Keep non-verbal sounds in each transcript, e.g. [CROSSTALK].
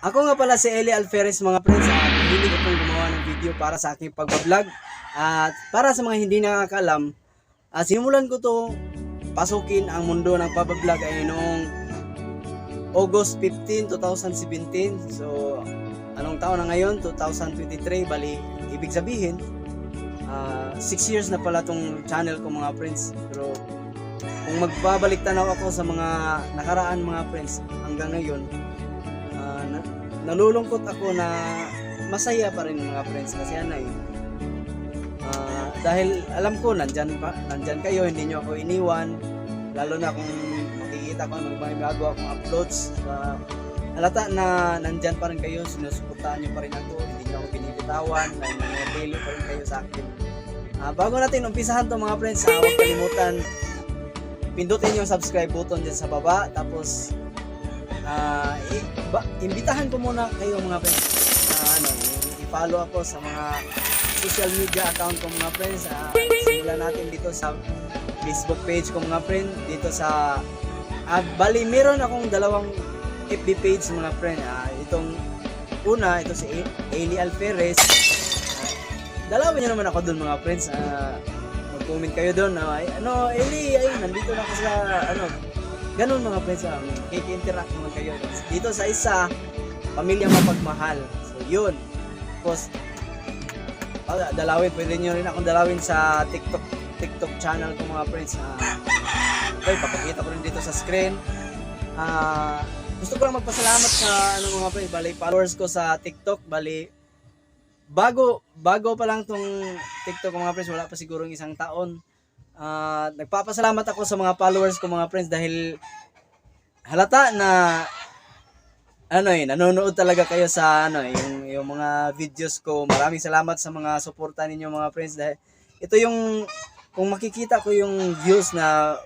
Ako nga pala si Eli Alferez mga friends at hilig akong gumawa ng video para sa aking pagbablog. At para sa mga hindi nakakaalam ah, simulan ko to pasukin ang mundo ng pagbablog ay noong August 15, 2017 so anong taon na ngayon? 2023 bali ibig sabihin 6 years na pala tong channel ko mga friends. Pero kung magbabalik tanaw ako sa mga nakaraan mga friends hanggang ngayon Ah, nalulungkot ako na masaya pa rin mga friends kasi ano eh. Ah, dahil alam ko nandyan pa, nandyan kayo, hindi nyo ako iniwan. Lalo na kung makikita ko nag may bago akong uploads. sa halata na nandyan pa rin kayo, sinusuportahan nyo pa rin ako, hindi nyo ako binibitawan, nangyayabilo pa rin kayo sa akin. Ah, bago natin umpisahan to mga friends, ah, huwag kalimutan pindutin yung subscribe button dyan sa baba tapos Ah, i- ba- imbitahan ko muna kayo mga friends. Ah, ano, i-follow ako sa mga social media account ko mga friends. Ah, simulan natin dito sa Facebook page ko mga friend, dito sa ah, bali meron akong dalawang FB page mga friend. Ah, itong una, ito si Ailey Alferez. Ah, dalawin niyo naman ako doon mga friends. Ah, mag-comment kayo. Ah, ay, ano, Ailey, ay, nandito na ako sa ano, Ganun mga friends, um, kiki-interact naman kayo. Dito sa isa, pamilya mapagmahal. So, yun. Tapos, ah, dalawin, pwede nyo rin akong dalawin sa TikTok TikTok channel ko mga friends. Ah, okay, papakita ko rin dito sa screen. Ah, gusto ko lang magpasalamat sa ano mga friends, bali followers ko sa TikTok, bali bago bago pa lang tong TikTok mga friends, wala pa siguro isang taon. Ah, nagpapasalamat ako sa mga followers ko mga friends dahil halata na ano eh, nanonood talaga kayo sa ano eh, yung, yung mga videos ko. Maraming salamat sa mga suporta ninyo mga friends dahil ito yung kung makikita ko yung views na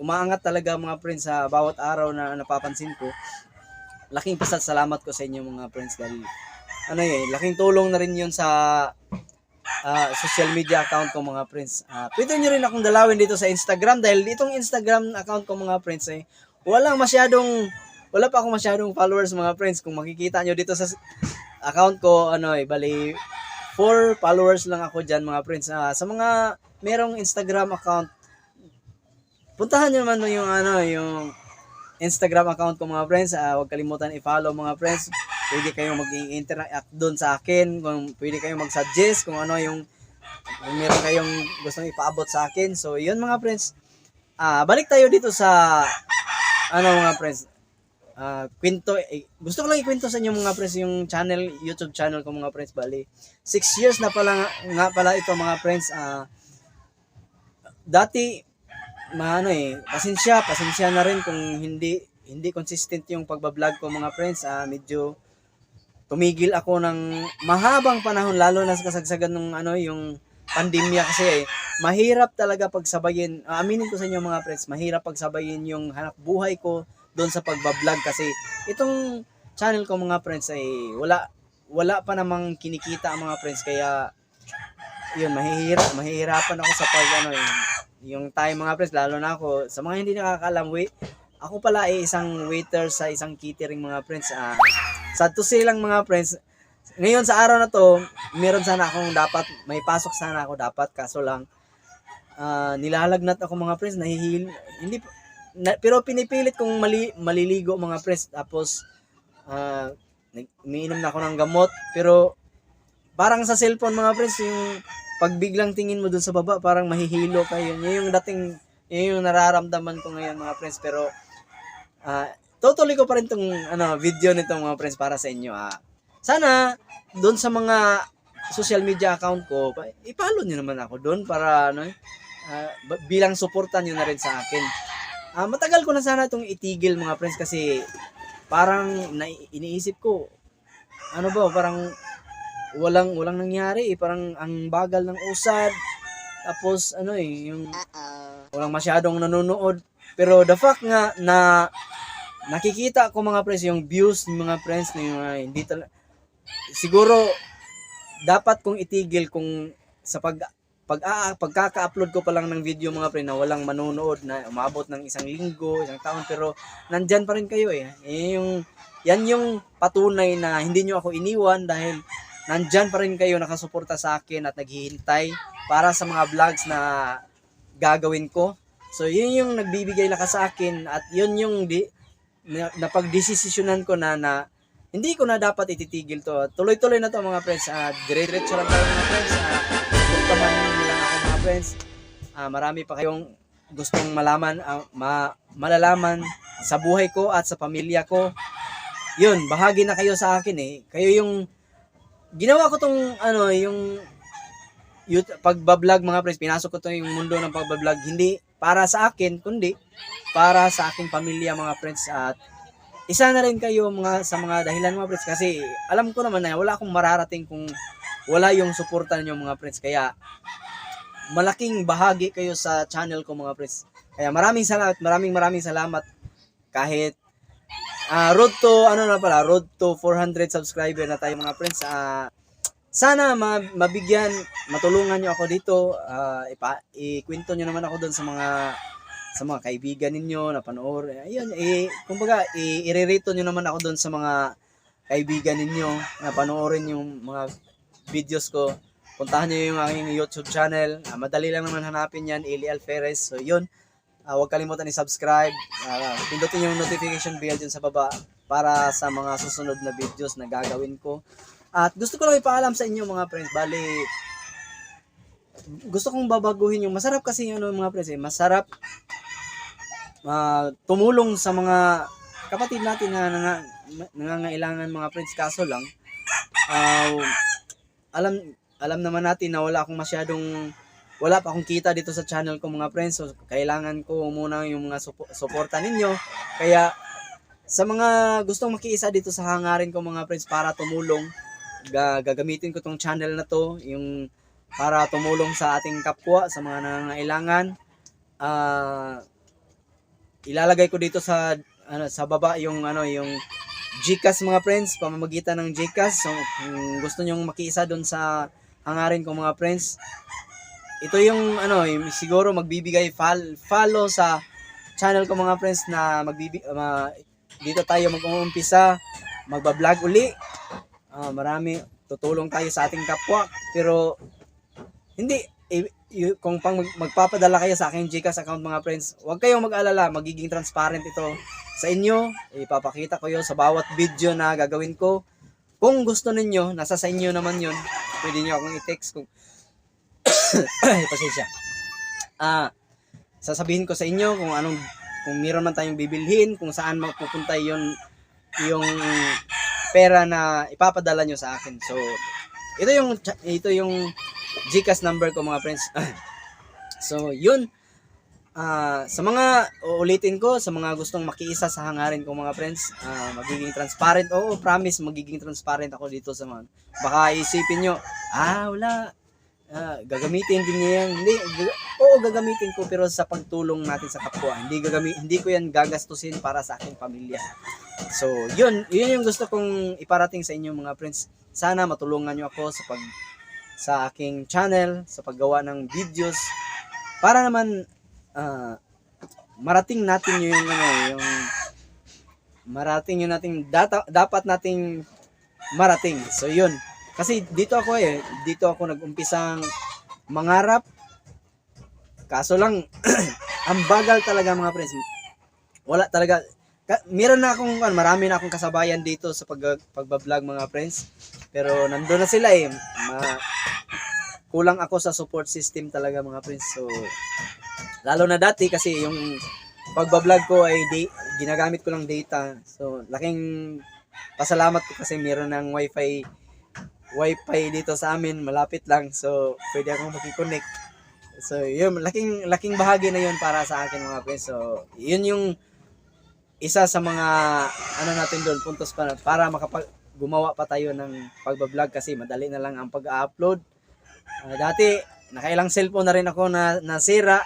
umaangat talaga mga friends sa bawat araw na napapansin ko. Laking pasasalamat ko sa inyo mga friends dahil ano eh, laking tulong na rin yun sa ah, social media account ko mga friends. Ah, pwede nyo rin akong dalawin dito sa Instagram dahil itong Instagram account ko mga friends ay walang masyadong wala pa akong masyadong followers mga friends. Kung makikita nyo dito sa account ko, ano eh, bali 4 followers lang ako dyan mga friends. Ah, sa mga merong Instagram account, puntahan nyo naman yung ano, yung Instagram account ko mga friends. Ah, huwag kalimutan i-follow mga friends. Pwede kayong mag-interact doon sa akin. Kung pwede kayong mag-suggest kung ano yung kung meron kayong gustong ipaabot sa akin. So, yun mga friends. Ah, balik tayo dito sa ano mga friends. Ah, kwento eh, gusto ko lang ikwento sa inyo mga friends yung channel, YouTube channel ko mga friends bali. 6 years na pala nga, pala ito mga friends. Ah, dati maano eh, pasensya, pasensya na rin kung hindi hindi consistent yung pagbablog ko mga friends. Ah, medyo tumigil ako ng mahabang panahon lalo na sa kasagsagan ng ano yung pandemya kasi eh, mahirap talaga pagsabayin. aminin ko sa inyo mga friends, mahirap pagsabayin yung hanap buhay ko doon sa pagbablog kasi itong channel ko mga friends ay wala wala pa namang kinikita ang mga friends. Kaya yun mahihirap mahihirapan ako sa pag ano yung, yung time mga friends lalo na ako sa mga hindi nakakaalam wait ako pala ay isang waiter sa isang catering mga friends ah sad to say lang mga friends. Ngayon sa araw na to meron sana akong dapat may pasok sana ako dapat. Kaso lang ah, nilalagnat ako mga friends nahihil hindi na, pero pinipilit kong mali, maliligo mga friends. Tapos nag- umiinom na ako ng gamot. Pero parang sa cellphone mga friends yung pag biglang tingin mo dun sa baba parang mahihilo ka yun yun yung dating yun yung nararamdaman ko ngayon mga friends. Pero ah totally ko pa rin tong ano video nito mga friends para sa inyo ah. Sana doon sa mga social media account ko i-follow niyo naman ako doon para ano ba- bilang suporta niyo na rin sa akin. Ah, matagal ko na sana itong itigil mga friends kasi parang na, iniisip ko ano ba parang walang walang nangyari eh. parang ang bagal ng usad. Tapos ano eh yung walang masyadong nanonood. Pero the fact nga na nakikita ko mga friends yung views ng mga friends na yung mga hindi talaga siguro dapat kong itigil kung sa pag pag ah, pagkaka-upload ko pa lang ng video mga friend na walang manonood na umabot ng isang linggo, isang taon pero nandyan pa rin kayo eh. Eh, yung yan yung patunay na hindi nyo ako iniwan dahil nandyan pa rin kayo nakasuporta sa akin at naghihintay para sa mga vlogs na gagawin ko. So, yun yung nagbibigay lakas sa akin at yun yung di, napagdesisyonan ko na na hindi ko na dapat ititigil to. Tuloy-tuloy na to mga friends. Uh, dire-diretso lang tayo mga friends. Uh, ako mga friends. Ah, marami pa kayong gustong malaman, ah, ma, malalaman sa buhay ko at sa pamilya ko. Yun, bahagi na kayo sa akin eh. Kayo yung ginawa ko tong ano, yung YouTube, pagbablog mga friends, pinasok ko to yung mundo ng pagbablog hindi para sa akin, kundi para sa aking pamilya mga friends. At isa na rin kayo mga sa mga dahilan mga friends. Kasi alam ko naman na wala akong mararating kung wala yung suporta niyo mga friends. Kaya malaking bahagi kayo sa channel ko mga friends. Kaya maraming salamat maraming maraming salamat. Kahit ah road to ano na pala road to 400 subscriber na tayo mga friends. Ah, sana ma- mabigyan matulungan niyo ako dito ah, ipa ikwento niyo naman ako doon sa mga sa mga kaibigan ninyo na panoorin. Ayun, eh, kumbaga, i- iririto nyo naman ako doon sa mga kaibigan ninyo na panoorin yung mga videos ko. Puntahan nyo yung aking YouTube channel. Ah, madali lang naman hanapin yan, Eli Alferez. So, yun. Ah, huwag kalimutan i-subscribe. Ah, pindutin yung notification bell dyan sa baba para sa mga susunod na videos na gagawin ko. At gusto ko lang ipaalam sa inyo mga friends. Bali, gusto kong babaguhin yung masarap kasi ano mga friends eh. Masarap ah, tumulong sa mga kapatid natin na nanga, nangangailangan mga friends kaso lang ah, alam alam naman natin na wala akong masyadong wala pa akong kita dito sa channel ko mga friends so kailangan ko muna yung mga supo- suporta ninyo kaya sa mga gustong makiisa dito sa hangarin ko mga friends para tumulong ga- gagamitin ko tong channel na to yung para tumulong sa ating kapwa sa mga nangangailangan. Ah ilalagay ko dito sa ano sa baba yung ano yung GCash mga friends pamamagitan ng GCash. So kung gusto niyo makiisa doon sa hangarin ko mga friends ito yung ano yung siguro magbibigay fol- follow sa channel ko mga friends na magbibi ma- dito tayo mag-uumpisa magba-vlog uli Ah, marami tutulong tayo sa ating kapwa pero hindi y- kung pang mag- magpapadala kayo sa aking GCash account mga friends, huwag kayong mag-alala, magiging transparent ito sa inyo. Ipapakita ko 'yon sa bawat video na gagawin ko. Kung gusto ninyo, nasa sa inyo naman 'yon. Pwede niyo akong i-text kung [COUGHS] [COUGHS] pasensya. Ah, sasabihin ko sa inyo kung anong kung meron man tayong bibilhin, kung saan mapupunta 'yon yung pera na ipapadala nyo sa akin. So, ito yung ito yung GCash number ko mga friends. [LAUGHS] so, yun. Ah, sa mga uulitin ko, sa mga gustong makiisa sa hangarin ko mga friends, ah, magiging transparent. Oo, promise magiging transparent ako dito sa mga. Baka isipin nyo, ah, wala. Ah, gagamitin din niya yan. Hindi, oo, gagamitin ko pero sa pagtulong natin sa kapwa. Hindi gagami, hindi ko yan gagastusin para sa aking pamilya. So, yun, yun yung gusto kong iparating sa inyo mga friends. Sana matulungan nyo ako sa pag sa aking channel, sa paggawa ng videos para naman ah, marating natin yung ano, yung marating yun nating data, dapat nating marating. So, yun. Kasi dito ako eh, dito ako nag-umpisang mangarap. Kaso lang, [CLEARS THROAT] ang bagal talaga mga friends. Wala talaga, ka, meron na akong ano, marami na akong kasabayan dito sa pag pagba-vlog mga friends. Pero nandoon na sila eh. Ma- kulang ako sa support system talaga mga friends. So lalo na dati kasi yung pagba-vlog ko ay di, ginagamit ko lang data. So laking pasalamat ko kasi meron ng wifi wifi dito sa amin malapit lang so pwede akong makikonnect so yun laking laking bahagi na yun para sa akin mga friends so yun yung isa sa mga ano natin doon puntos para para makapag gumawa pa tayo ng pagba-vlog kasi madali na lang ang pag-upload. Ah, dati nakailang cellphone na rin ako na nasira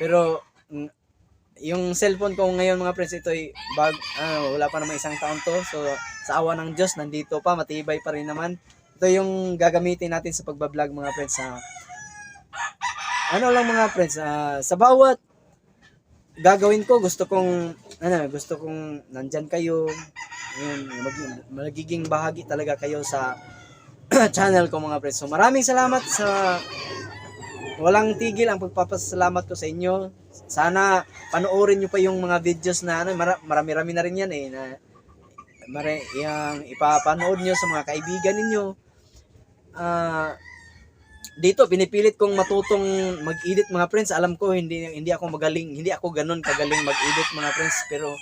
pero mm, yung cellphone ko ngayon mga friends, ito ay bag, ano, wala pa naman isang taon to. So, sa awa ng Diyos, nandito pa, matibay pa rin naman. Ito yung gagamitin natin sa pagbablog mga friends. Sa, ano lang mga friends, ah, sa bawat gagawin ko, gusto kong, ano, gusto kong nandyan kayo. Yun, mag- magiging bahagi talaga kayo sa [CLEARS THROAT] channel ko mga friends. So, maraming salamat sa walang tigil ang pagpapasalamat ko sa inyo. Sana panoorin nyo pa yung mga videos na ano, mara- marami-rami na rin yan eh na mara- yung ipapanood nyo sa mga kaibigan ninyo. Ah, dito pinipilit kong matutong mag-edit mga friends. Alam ko hindi hindi ako magaling, hindi ako ganun kagaling mag-edit mga friends, pero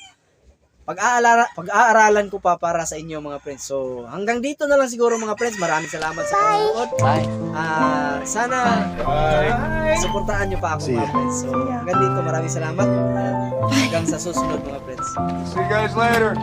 pag-aalara, pag-aaralan ko pa para sa inyo mga friends. So, hanggang dito na lang siguro mga friends. Maraming salamat sa panonood. Bye. Ah, sana suportahan niyo pa ako mga friends. So, hanggang dito maraming salamat. At hanggang sa susunod mga friends. See you guys later.